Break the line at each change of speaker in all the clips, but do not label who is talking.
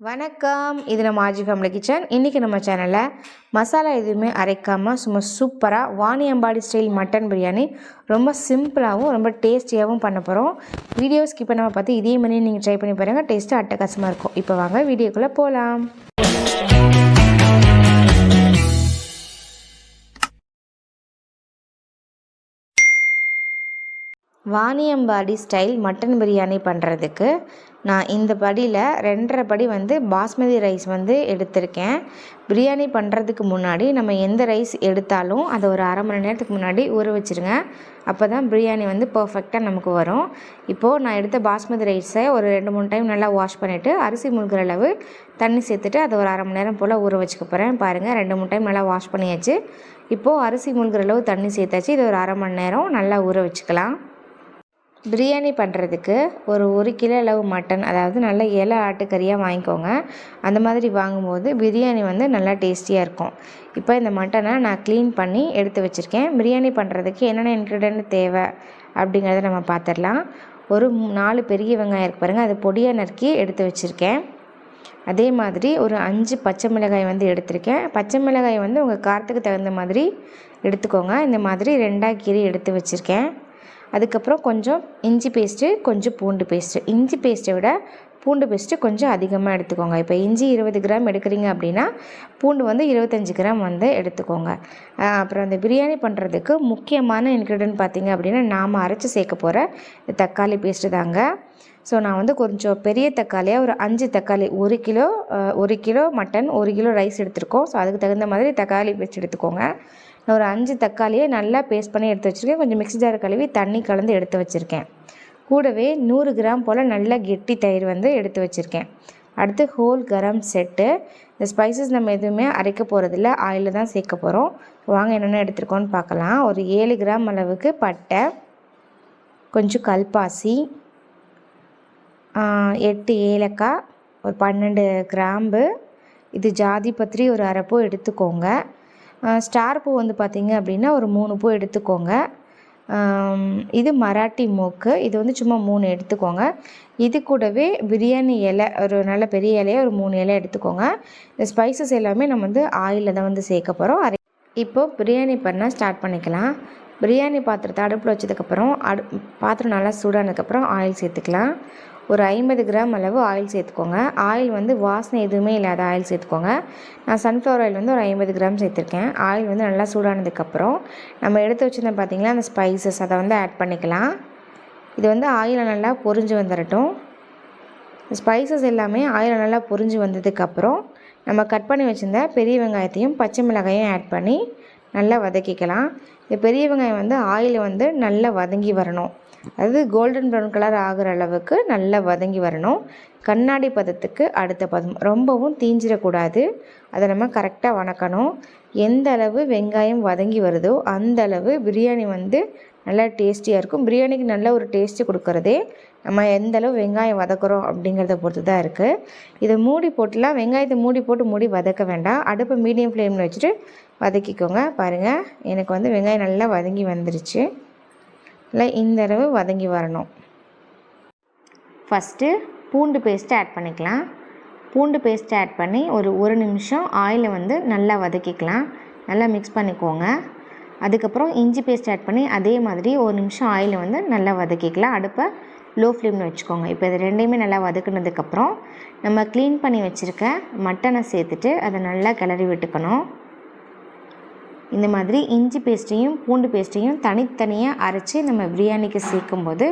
வணக்கம். இது நம்ம ஆஜி ஃபேமிலி கிச்சன் இன்றைக்கி நம்ம சேனலில் மசாலா எதுவுமே அரைக்காமல் சும்மா சூப்பராக வாணியம்பாடி ஸ்டைல் மட்டன் பிரியாணி ரொம்ப சிம்பிளாகவும் ரொம்ப டேஸ்டியாகவும் பண்ண போகிறோம் வீடியோ ஸ்கிப் பண்ணாமல் பார்த்து இதே மாதிரி நீங்கள் ட்ரை பண்ணி பாருங்கள் டேஸ்ட்டு அட்டகாசமாக இருக்கும். இப்போ வாங்க வீடியோக்குள்ளே போகலாம் வாணியம்பாடி ஸ்டைல் மட்டன் பிரியாணி பண்ணுறதுக்கு நான் இந்த படியில் ரெண்டரை படி வந்து பாஸ்மதி ரைஸ் வந்து எடுத்திருக்கேன். பிரியாணி பண்ணுறதுக்கு முன்னாடி நம்ம எந்த ரைஸ் எடுத்தாலும் அதை ஒரு அரை மணி நேரத்துக்கு முன்னாடி ஊற வச்சுருங்க. அப்போ தான் பிரியாணி வந்து பர்ஃபெக்டாக நமக்கு வரும். இப்போது நான் எடுத்த பாஸ்மதி ரைஸை ஒரு ரெண்டு மூணு டைம் நல்லா வாஷ் பண்ணிவிட்டு அரிசி முழுகிற அளவு தண்ணி சேர்த்துட்டு அதை ஒரு அரை மணி நேரம் போல் ஊற வச்சுக்க போகிறேன் பாருங்கள் ரெண்டு மூணு டைம் நல்லா வாஷ் பண்ணியாச்சு. இப்போது அரிசி முழுகிற அளவு தண்ணி சேர்த்தாச்சு. இது ஒரு அரை மணி நேரம் நல்லா ஊற வச்சுக்கலாம். பிரியாணி பண்ணுறதுக்கு ஒரு ஒரு கிலோ அளவு மட்டன் அதாவது நல்ல இலை ஆட்டுக்கறியாக வாங்கிக்கோங்க. அந்த மாதிரி வாங்கும்போது பிரியாணி வந்து நல்லா டேஸ்டியாக இருக்கும். இப்போ இந்த மட்டனை நான் க்ளீன் பண்ணி எடுத்து வச்சுருக்கேன். பிரியாணி பண்ணுறதுக்கு என்னென்ன இன்க்ரீடியன்ட் தேவை அப்படிங்கிறத நம்ம பார்த்துடலாம் ஒரு நாலு பெரிய வெங்காயம் இருக்கு பாருங்கள் அது பொடியாக நறுக்கி எடுத்து வச்சுருக்கேன். அதே மாதிரி ஒரு அஞ்சு பச்சை மிளகாய் வந்து எடுத்திருக்கேன். பச்சை மிளகாய் வந்து உங்கள் காரத்துக்கு தகுந்த மாதிரி எடுத்துக்கோங்க. இந்த மாதிரி ரெண்டாக கீரி எடுத்து வச்சுருக்கேன். அதுக்கப்புறம் கொஞ்சம் இஞ்சி பேஸ்ட்டு கொஞ்சம் பூண்டு பேஸ்ட்டு. இஞ்சி பேஸ்ட்டை விட பூண்டு பேஸ்ட்டு கொஞ்சம் அதிகமாக எடுத்துக்கோங்க. இப்போ இஞ்சி இருபது கிராம் எடுக்கிறீங்க அப்படின்னா பூண்டு வந்து இருபத்தஞ்சி கிராம் வந்து எடுத்துக்கோங்க. அப்புறம் அந்த பிரியாணி பண்ணுறதுக்கு முக்கியமான இன்க்ரீடியன்ட் பார்த்தீங்க அப்படின்னா நாம் அரைச்சி சேர்க்க போகிற தக்காளி பேஸ்ட்டு தாங்க. ஸோ நான் வந்து கொஞ்சம் பெரிய தக்காளியாக ஒரு அஞ்சு தக்காளி ஒரு கிலோ ஒரு கிலோ மட்டன் ஒரு கிலோ ரைஸ் எடுத்திருக்கோம். ஸோ அதுக்கு தகுந்த மாதிரி தக்காளி பேஸ்ட் எடுத்துக்கோங்க. நான் ஒரு அஞ்சு தக்காளியை நல்லா பேஸ்ட் பண்ணி எடுத்து வச்சுருக்கேன். கொஞ்சம் மிக்ஸி ஜார் கழுவி தண்ணி கலந்து எடுத்து வச்சுருக்கேன். கூடவே நூறு கிராம் போல் நல்ல கெட்டி தயிர் வந்து எடுத்து வச்சுருக்கேன். அடுத்து ஹோல் கரம் செட்டு இந்த ஸ்பைசஸ் நம்ம எதுவுமே அரைக்க போகிறதில்ல ஆயிலில் தான் சேர்க்க போகிறோம் வாங்க என்னென்ன எடுத்துருக்கோன்னு பார்க்கலாம். ஒரு ஏழு கிராம் அளவுக்கு பட்டை கொஞ்சம் கல்பாசி எட்டு ஏலக்காய் ஒரு பன்னெண்டு கிராம்பு இது ஜாதி பத்திரி ஒரு அரை பூ எடுத்துக்கோங்க. ஸ்டார் பூ வந்து பார்த்திங்க அப்படின்னா ஒரு மூணு பூ எடுத்துக்கோங்க. இது மராட்டி மூக்கு. இது வந்து சும்மா மூணு எடுத்துக்கோங்க. இது கூடவே பிரியாணி இலை ஒரு நல்ல பெரிய இலையை ஒரு மூணு இலை எடுத்துக்கோங்க. இந்த ஸ்பைசஸ் எல்லாமே நம்ம வந்து ஆயிலில் தான் வந்து சேர்க்க போகிறோம் அரை இப்போ பிரியாணி பண்ணால் ஸ்டார்ட் பண்ணிக்கலாம். பிரியாணி பாத்திரத்தை அடுப்பில் வச்சதுக்கப்புறம் அடு பாத்திரம் நல்லா சூடானதுக்கப்புறம் ஆயில் சேர்த்துக்கலாம். ஒரு ஐம்பது கிராம் அளவு ஆயில் சேர்த்துக்கோங்க. ஆயில் வந்து வாசனை எதுவுமே இல்லாத ஆயில் சேர்த்துக்கோங்க. நான் சன்ஃப்ளவர் ஆயில் வந்து ஒரு ஐம்பது கிராம் சேர்த்துருக்கேன். ஆயில் வந்து நல்லா சூடானதுக்கப்புறம் நம்ம எடுத்து வச்சுருந்தோம் பார்த்தீங்களா அந்த ஸ்பைசஸ் அதை வந்து ஆட் பண்ணிக்கலாம். இது வந்து ஆயிலை நல்லா பொரிஞ்சு வந்துடட்டும் ஸ்பைசஸ் எல்லாமே ஆயில் நல்லா பொரிஞ்சு வந்ததுக்கப்புறம் நம்ம கட் பண்ணி வச்சிருந்த பெரிய வெங்காயத்தையும் பச்சை மிளகாயும் ஆட் பண்ணி நல்லா வதக்கிக்கலாம். இந்த பெரிய வெங்காயம் வந்து ஆயில் வந்து நல்லா வதங்கி வரணும். அது கோல்டன் ப்ரௌன் கலர் ஆகிற அளவுக்கு நல்லா வதங்கி வரணும். கண்ணாடி பதத்துக்கு அடுத்த பதம். ரொம்பவும் தீஞ்சிடக்கூடாது. அதை நம்ம கரெக்டாக வணக்கணும். எந்த அளவு வெங்காயம் வதங்கி வருதோ அந்த அளவு பிரியாணி வந்து நல்லா டேஸ்டியாக இருக்கும். பிரியாணிக்கு நல்ல ஒரு டேஸ்ட்டு கொடுக்குறதே நம்ம எந்த அளவு வெங்காயம் வதக்குறோம் அப்படிங்கிறத பொறுத்து தான் இருக்குது இதை மூடி போட்டுலாம் வெங்காயத்தை மூடி போட்டு மூடி வதக்க வேண்டாம். அடுப்பை மீடியம் ஃப்ளேமில் வச்சுட்டு வதக்கிக்கோங்க. பாருங்கள் எனக்கு வந்து வெங்காயம் நல்லா வதங்கி வந்துருச்சு. இல்லை இந்த அளவு வதங்கி வரணும். ஃபஸ்ட்டு பூண்டு பேஸ்ட்டு ஆட் பண்ணிக்கலாம். பூண்டு பேஸ்ட்டு ஆட் பண்ணி ஒரு ஒரு நிமிஷம் ஆயிலை வந்து நல்லா வதக்கிக்கலாம். நல்லா மிக்ஸ் பண்ணிக்கோங்க. அதுக்கப்புறம் இஞ்சி பேஸ்ட் ஆட் பண்ணி அதே மாதிரி ஒரு நிமிஷம் ஆயிலை வந்து நல்லா வதக்கிக்கலாம். அடுப்பை லோ ஃப்ளேமில் வச்சுக்கோங்க. இப்போ இது ரெண்டையுமே நல்லா வதக்குனதுக்கப்புறம் நம்ம க்ளீன் பண்ணி வச்சுருக்க மட்டனை சேர்த்துட்டு அதை நல்லா கிளறி விட்டுக்கணும். இந்த மாதிரி இஞ்சி பேஸ்ட்டையும் பூண்டு பேஸ்ட்டையும் தனித்தனியாக அரைச்சி நம்ம பிரியாணிக்கு சேர்க்கும்போது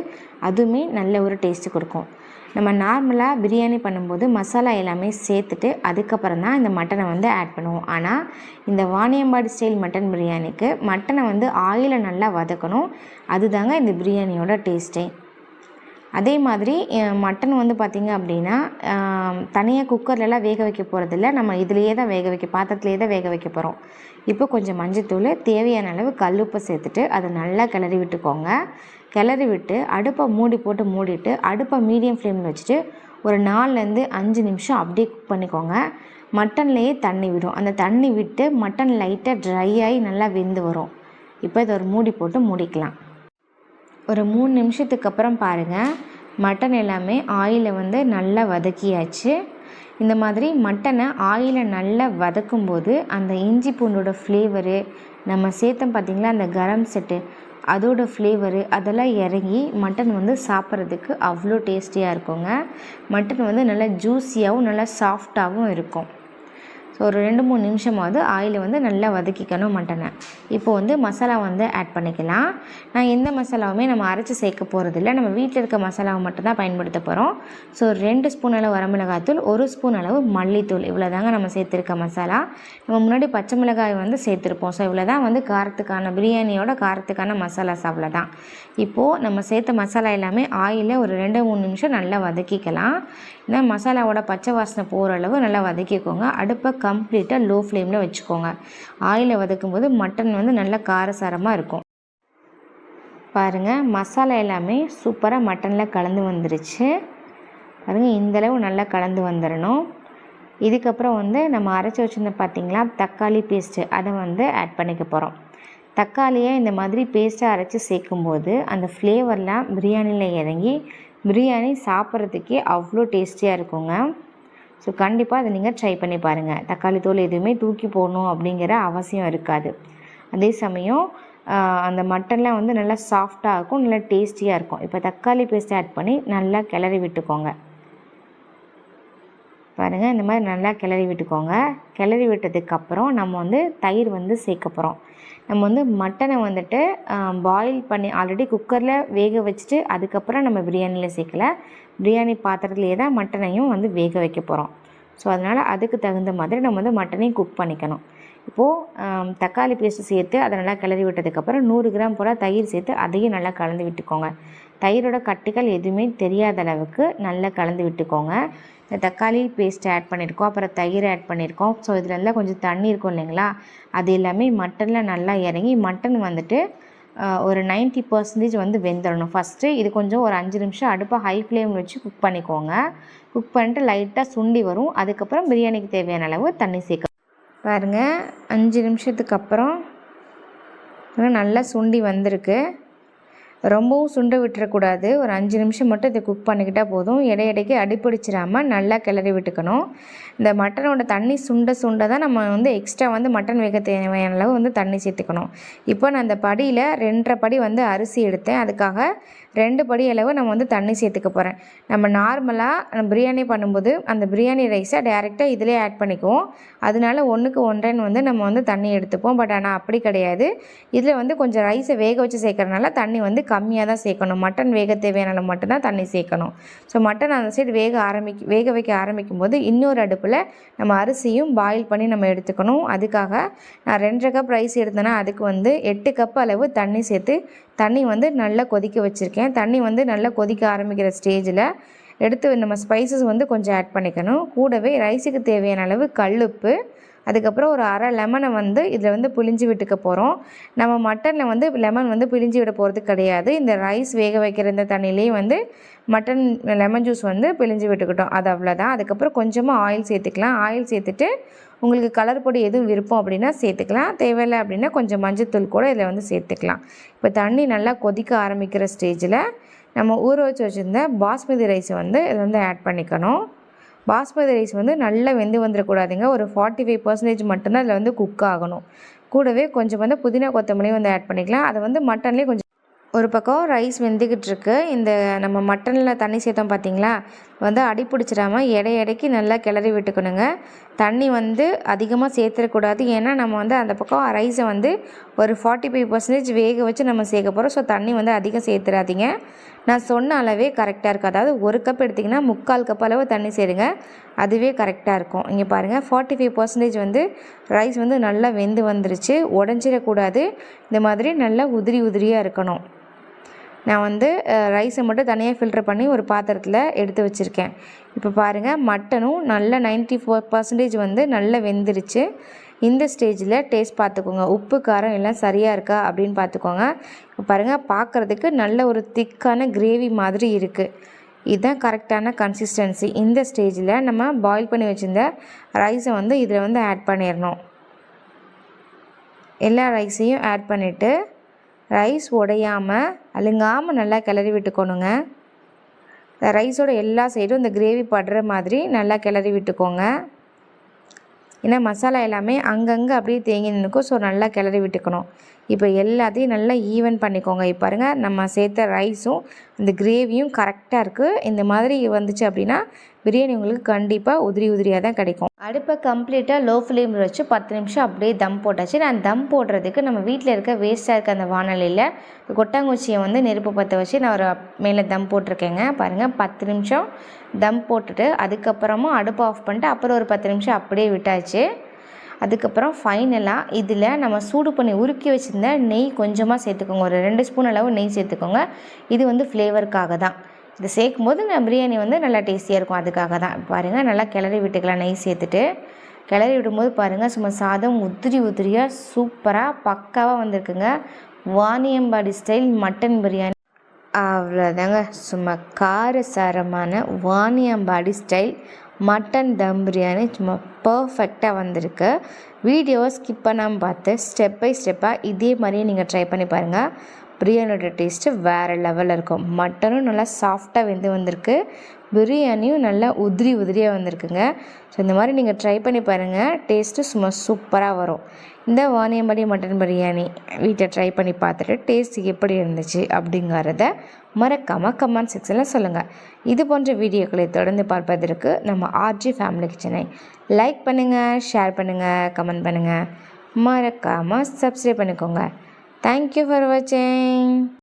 அதுவுமே நல்ல ஒரு டேஸ்ட்டு கொடுக்கும். நம்ம நார்மலாக பிரியாணி பண்ணும்போது மசாலா எல்லாமே சேர்த்துட்டு அதுக்கப்புறம் தான் இந்த மட்டனை வந்து ஆட் பண்ணுவோம். ஆனால் இந்த வாணியம்பாடி ஸ்டைல் மட்டன் பிரியாணிக்கு மட்டனை வந்து ஆயிலை நல்லா வதக்கணும். அதுதாங்க இந்த பிரியாணியோட டேஸ்ட்டே அதே மாதிரி மட்டன் வந்து பார்த்திங்க அப்படின்னா தனியாக குக்கர்லலாம் வேக வைக்க போகிறதில்ல நம்ம இதுலேயே தான் வேக வைக்க பாத்திரத்துலேயே தான் வேக வைக்க போகிறோம் இப்போ கொஞ்சம் மஞ்சத்தூள் தேவையான அளவு கல்லுப்பை சேர்த்துட்டு அதை நல்லா கிளறி விட்டுக்கோங்க. கிளறி விட்டு அடுப்பை மூடி போட்டு மூடிட்டு அடுப்பை மீடியம் ஃப்ளேமில் வச்சுட்டு ஒரு நாலுலேருந்து அஞ்சு நிமிஷம் அப்படியே குக் பண்ணிக்கோங்க. மட்டன்லேயே தண்ணி விடும். அந்த தண்ணி விட்டு மட்டன் லைட்டாக ட்ரை ஆகி நல்லா வெந்து வரும். இப்போ இதை ஒரு மூடி போட்டு மூடிக்கலாம். ஒரு மூணு நிமிஷத்துக்கு அப்புறம் பாருங்கள் மட்டன் எல்லாமே ஆயிலில் வந்து நல்லா வதக்கியாச்சு. இந்த மாதிரி மட்டனை ஆயிலில் நல்லா வதக்கும் போது அந்த இஞ்சி பூண்டோட ஃப்ளேவரு நம்ம சேர்த்தோம் பார்த்திங்களா அந்த கரம் செட்டு அதோட ஃப்ளேவரு அதெல்லாம் இறங்கி மட்டன் வந்து சாப்பிட்றதுக்கு அவ்வளோ டேஸ்டியாக இருக்குங்க. மட்டன் வந்து நல்லா ஜூஸியாகவும் நல்லா சாஃப்டாகவும் இருக்கும். ஸோ ஒரு ரெண்டு மூணு நிமிஷமாவது ஆயிலை வந்து நல்லா வதக்கிக்கணும் மட்டனை. இப்போ வந்து மசாலா வந்து ஆட் பண்ணிக்கலாம். நான் எந்த மசாலாவுமே நம்ம அரைச்சி சேர்க்க போகிறதில்ல நம்ம வீட்டில் இருக்க மசாலாவை மட்டும்தான் பயன்படுத்த போகிறோம் ஸோ ரெண்டு ஸ்பூன் அளவு வரமிளகாத்தூள் ஒரு ஸ்பூன் அளவு மல்லித்தூள். இவ்வளோ தாங்க நம்ம சேர்த்துருக்க மசாலா. நம்ம முன்னாடி பச்சை மிளகாய் வந்து சேர்த்துருப்போம். ஸோ இவ்வளோ தான் வந்து காரத்துக்கான பிரியாணியோட காரத்துக்கான மசாலாஸ் அவ்வளோதான் இப்போது நம்ம சேர்த்த மசாலா எல்லாமே ஆயிலில் ஒரு ரெண்டு மூணு நிமிஷம் நல்லா வதக்கிக்கலாம். ஏன்னா மசாலாவோட பச்சை வாசனை போகிற அளவு நல்லா வதக்கிக்கோங்க. அடுப்பை கம்ப்ளீட்டாக லோ ஃப்ளேமில் வச்சுக்கோங்க. ஆயிலில் வதக்கும் போது மட்டன் வந்து நல்லா காரசாரமாக இருக்கும். பாருங்கள் மசாலா எல்லாமே சூப்பராக மட்டனில் கலந்து வந்துருச்சு. பாருங்கள் இந்தளவு நல்லா கலந்து வந்துடணும் இதுக்கப்புறம் வந்து நம்ம அரைச்சி வச்சுருந்தோம் பார்த்திங்களா தக்காளி பேஸ்ட்டு அதை வந்து ஆட் பண்ணிக்க போகிறோம் தக்காளியை இந்த மாதிரி பேஸ்ட்டாக அரைச்சி சேர்க்கும்போது அந்த ஃப்ளேவர்லாம் பிரியாணியில் இறங்கி பிரியாணி சாப்பிட்றதுக்கே அவ்வளோ டேஸ்டியாக இருக்குங்க. ஸோ கண்டிப்பாக அதை நீங்கள் ட்ரை பண்ணி பாருங்கள் தக்காளி தோல் எதுவுமே தூக்கி போடணும் அப்படிங்கிற அவசியம் இருக்காது. அதே சமயம் அந்த மட்டன்லாம் வந்து நல்லா சாஃப்டாக இருக்கும் நல்லா டேஸ்டியாக இருக்கும். இப்போ தக்காளி பேஸ்ட் ஆட் பண்ணி நல்லா கிளறி விட்டுக்கோங்க. பாருங்கள் இந்த மாதிரி நல்லா கிளறி விட்டுக்கோங்க. கிளறி விட்டதுக்கப்புறம் நம்ம வந்து தயிர் வந்து சேர்க்க போகிறோம் நம்ம வந்து மட்டனை வந்துட்டு பாயில் பண்ணி ஆல்ரெடி குக்கரில் வேக வச்சுட்டு அதுக்கப்புறம் நம்ம பிரியாணியில் சேர்க்கல. பிரியாணி பாத்திரத்துலேயே தான் மட்டனையும் வந்து வேக வைக்க போகிறோம் ஸோ அதனால் அதுக்கு தகுந்த மாதிரி நம்ம வந்து மட்டனையும் குக் பண்ணிக்கணும். இப்போது தக்காளி பேஸ்ட்டு சேர்த்து அதை நல்லா கிளறி விட்டதுக்கப்புறம் நூறு கிராம் போல் தயிர் சேர்த்து அதையும் நல்லா கலந்து விட்டுக்கோங்க. தயிரோட கட்டிகள் எதுவுமே தெரியாத அளவுக்கு நல்லா கலந்து விட்டுக்கோங்க. இந்த தக்காளி பேஸ்ட் ஆட் பண்ணியிருக்கோம் அப்புறம் தயிர் ஆட் பண்ணியிருக்கோம். ஸோ இதில் கொஞ்சம் தண்ணி இருக்கும் இல்லைங்களா? அது எல்லாமே மட்டனில் நல்லா இறங்கி மட்டன் வந்துட்டு ஒரு நைன்ட்டி பர்சன்டேஜ் வந்து வெந்துடணும் ஃபஸ்ட்டு இது கொஞ்சம் ஒரு அஞ்சு நிமிஷம் அடுப்பை ஹை ஃப்ளேம் வச்சு குக் பண்ணிக்கோங்க. குக் பண்ணிட்டு லைட்டாக சுண்டி வரும். அதுக்கப்புறம் பிரியாணிக்கு தேவையான அளவு தண்ணி சேர்க்க பாருங்கள் அஞ்சு நிமிஷத்துக்கு அப்புறம் நல்லா சுண்டி வந்திருக்கு. ரொம்பவும் சுண்ட விட்டுறக்கூடாது. ஒரு அஞ்சு நிமிஷம் மட்டும் இதை குக் பண்ணிக்கிட்டால் போதும். இடையிடைக்கு அடிப்பிடிச்சிடாமல் நல்லா கிளறி விட்டுக்கணும். இந்த மட்டனோட தண்ணி சுண்ட சுண்ட தான் நம்ம வந்து எக்ஸ்ட்ரா வந்து மட்டன் வேக தேவையான அளவு வந்து தண்ணி சேர்த்துக்கணும். இப்போ நான் அந்த படியில் ரெண்டரை படி வந்து அரிசி எடுத்தேன். அதுக்காக ரெண்டு படி அளவு நம்ம வந்து தண்ணி சேர்த்துக்க போகிறேன் நம்ம நார்மலாக பிரியாணி பண்ணும்போது அந்த பிரியாணி ரைஸை டேரெக்டாக இதிலே ஆட் பண்ணிக்குவோம். அதனால ஒன்றுக்கு ஒன்றேன்னு வந்து நம்ம வந்து தண்ணி எடுத்துப்போம். பட் ஆனால் அப்படி கிடையாது. இதில் வந்து கொஞ்சம் ரைஸை வேக வச்சு சேர்க்குறனால தண்ணி வந்து கம்மியாக தான் சேர்க்கணும். மட்டன் வேக தேவையான மட்டும்தான் தண்ணி சேர்க்கணும். ஸோ மட்டன் அந்த சைடு வேக ஆரம்பிக்க வேக வைக்க ஆரம்பிக்கும் போது இன்னொரு அடுப்பில் நம்ம அரிசியும் பாயில் பண்ணி நம்ம எடுத்துக்கணும். அதுக்காக நான் ரெண்டரை கப் ரைஸ் எடுத்தேன்னா அதுக்கு வந்து எட்டு கப் அளவு தண்ணி சேர்த்து தண்ணி வந்து நல்லா கொதிக்க வச்சுருக்கேன். தண்ணி வந்து நல்லா கொதிக்க ஆரம்பிக்கிற ஸ்டேஜில் எடுத்து நம்ம ஸ்பைசஸ் வந்து கொஞ்சம் ஆட் பண்ணிக்கணும். கூடவே ரைஸுக்கு தேவையான அளவு கல்லுப்பு அதுக்கப்புறம் ஒரு அரை லெமனை வந்து இதில் வந்து பிழிஞ்சு விட்டுக்க போகிறோம் நம்ம மட்டனில் வந்து லெமன் வந்து பிழிஞ்சு விட போகிறது கிடையாது. இந்த ரைஸ் வேக வைக்கிற இந்த தண்ணியிலே வந்து மட்டன் லெமன் ஜூஸ் வந்து பிழிஞ்சு விட்டுக்கிட்டோம். அது அவ்வளோதான் அதுக்கப்புறம் கொஞ்சமாக ஆயில் சேர்த்துக்கலாம். ஆயில் சேர்த்துட்டு உங்களுக்கு கலர் பொடி எதுவும் விருப்பம் அப்படின்னா சேர்த்துக்கலாம். தேவையில்லை அப்படின்னா கொஞ்சம் மஞ்சத்தூள் கூட இதில் வந்து சேர்த்துக்கலாம். இப்போ தண்ணி நல்லா கொதிக்க ஆரம்பிக்கிற ஸ்டேஜில் நம்ம ஊற வச்சு வச்சுருந்த பாஸ்மதி ரைஸை வந்து இதில் வந்து ஆட் பண்ணிக்கணும். பாஸ்மதி ரைஸ் வந்து நல்லா வெந்து வந்துடக்கூடாதுங்க ஒரு ஃபார்ட்டி ஃபைவ் பர்சன்டேஜ் மட்டும்தான் அதில் வந்து குக் ஆகணும். கூடவே கொஞ்சம் வந்து புதினா கொத்தமல்லியும் வந்து ஆட் பண்ணிக்கலாம். அதை வந்து மட்டன்லேயே கொஞ்சம் ஒரு பக்கம் ரைஸ் வெந்துக்கிட்டு இருக்கு இந்த நம்ம மட்டனில் தண்ணி சேர்த்தோம் பார்த்தீங்களா வந்து அடிப்பிடிச்சிடாமல் எடை எடைக்கு நல்லா கிளறி விட்டுக்கணுங்க. தண்ணி வந்து அதிகமாக சேர்த்துடக்கூடாது. ஏன்னா நம்ம வந்து அந்த பக்கம் ரைஸை வந்து ஒரு ஃபார்ட்டி ஃபைவ் பர்சன்டேஜ் வேக வச்சு நம்ம சேர்க்க போகிறோம் ஸோ தண்ணி வந்து அதிகம் சேர்த்துடாதீங்க நான் சொன்ன அளவே கரெக்டாக இருக்குது அதாவது ஒரு கப் எடுத்திங்கன்னா முக்கால் கப் அளவு தண்ணி சேருங்க. அதுவே கரெக்டாக இருக்கும். இங்கே பாருங்கள் ஃபார்ட்டி ஃபைவ் பர்சன்டேஜ் வந்து ரைஸ் வந்து நல்லா வெந்து வந்துருச்சு. உடஞ்சிடக்கூடாது. இந்த மாதிரி நல்லா உதிரி உதிரியாக இருக்கணும். நான் வந்து ரைஸை மட்டும் தனியாக ஃபில்ட்ரு பண்ணி ஒரு பாத்திரத்தில் எடுத்து வச்சுருக்கேன். இப்போ பாருங்கள் மட்டனும் நல்ல நைன்ட்டி ஃபோர் பர்சன்டேஜ் வந்து நல்லா வெந்துருச்சு. இந்த ஸ்டேஜில் டேஸ்ட் பார்த்துக்கோங்க உப்பு காரம் எல்லாம் சரியாக இருக்கா அப்படின்னு பார்த்துக்கோங்க இப்போ பாருங்கள் பார்க்குறதுக்கு நல்ல ஒரு திக்கான கிரேவி மாதிரி இருக்குது இதுதான் கரெக்டான கன்சிஸ்டன்சி இந்த ஸ்டேஜில் நம்ம பாயில் பண்ணி வச்சுருந்த ரைஸை வந்து இதில் வந்து ஆட் பண்ணிடணும் எல்லா ரைஸையும் ஆட் பண்ணிவிட்டு ரைஸ் உடையாமல் அழுங்காமல் நல்லா கிளறி விட்டுக்கணுங்க. ரைஸோட எல்லா சைடும் இந்த கிரேவி படுற மாதிரி நல்லா கிளறி விட்டுக்கோங்க. ஏன்னா மசாலா எல்லாமே அங்கங்கே அப்படியே தேங்கி நிற்கும் ஸோ நல்லா கிளறி விட்டுக்கணும். இப்போ எல்லாத்தையும் நல்லா ஈவன் பண்ணிக்கோங்க. இப்போ பாருங்கள் நம்ம சேர்த்த ரைஸும் இந்த கிரேவியும் கரெக்டாக இருக்குது இந்த மாதிரி வந்துச்சு அப்படின்னா பிரியாணி உங்களுக்கு கண்டிப்பாக உதிரி உதிரியாக தான் கிடைக்கும். அடுப்பை கம்ப்ளீட்டாக லோ ஃப்ளேமில் வச்சு பத்து நிமிஷம் அப்படியே தம் போட்டாச்சு. நான் தம் போடுறதுக்கு நம்ம வீட்டில் இருக்க வேஸ்ட்டாக இருக்க அந்த வானலியில் கொட்டாங்குச்சியை வந்து நெருப்பு பற்ற வச்சு நான் ஒரு மேலே தம் போட்டிருக்கேங்க. பாருங்கள் பத்து நிமிஷம் தம் போட்டுட்டு அதுக்கப்புறமா அடுப்பு ஆஃப் பண்ணிட்டு அப்புறம் ஒரு பத்து நிமிஷம் அப்படியே விட்டாச்சு. அதுக்கப்புறம் ஃபைனலாக இதில் நம்ம சூடு பண்ணி உருக்கி வச்சுருந்த நெய் கொஞ்சமாக சேர்த்துக்கோங்க. ஒரு ரெண்டு ஸ்பூன் அளவு நெய் சேர்த்துக்கோங்க. இது வந்து ஃப்ளேவருக்காக தான். இது சேர்க்கும் போது நான் பிரியாணி வந்து நல்லா டேஸ்டியாக இருக்கும். அதுக்காக தான். பாருங்கள் நல்லா கிளறி விட்டுக்கலாம் நெய் சேர்த்துட்டு. கிளறி விடும்போது பாருங்கள் சும்மா சாதம் உதிரி உதிரியாக சூப்பராக பக்காவாக வந்திருக்குங்க. வாணியம்பாடி ஸ்டைல் மட்டன் பிரியாணி அவ்வளோதாங்க சும்மா காரசாரமான வாணியம்பாடி ஸ்டைல் மட்டன் தம் பிரியாணி சும்மா பர்ஃபெக்டாக வந்திருக்கு. வீடியோவை ஸ்கிப் பண்ணாமல் பார்த்து ஸ்டெப் பை ஸ்டெப்பாக இதே மாதிரியே நீங்கள் ட்ரை பண்ணி பாருங்கள் பிரியாணியோட டேஸ்ட்டு வேறு லெவலில் இருக்கும். மட்டனும் நல்லா சாஃப்டாக வெந்து வந்திருக்கு. பிரியாணியும் நல்லா உதிரி உதிரியாக வந்திருக்குங்க. ஸோ இந்த மாதிரி நீங்கள் ட்ரை பண்ணி பாருங்கள் டேஸ்ட்டு சும்மா சூப்பராக வரும். இந்த வாணியம்பாடி மட்டன் பிரியாணி வீட்டை ட்ரை பண்ணி பார்த்துட்டு டேஸ்ட் எப்படி இருந்துச்சு அப்படிங்கிறத மறக்காமல் கமெண்ட் செக்ஷனில் சொல்லுங்கள் இது போன்ற வீடியோக்களை தொடர்ந்து பார்ப்பதற்கு நம்ம ஆர்ஜி ஃபேமிலி கிச்சனை லைக் பண்ணுங்கள் ஷேர் பண்ணுங்கள் கமெண்ட் பண்ணுங்கள் மறக்காமல் சப்ஸ்கிரைப் பண்ணிக்கோங்க. தேங்க்யூ ஃபார் வாட்சிங்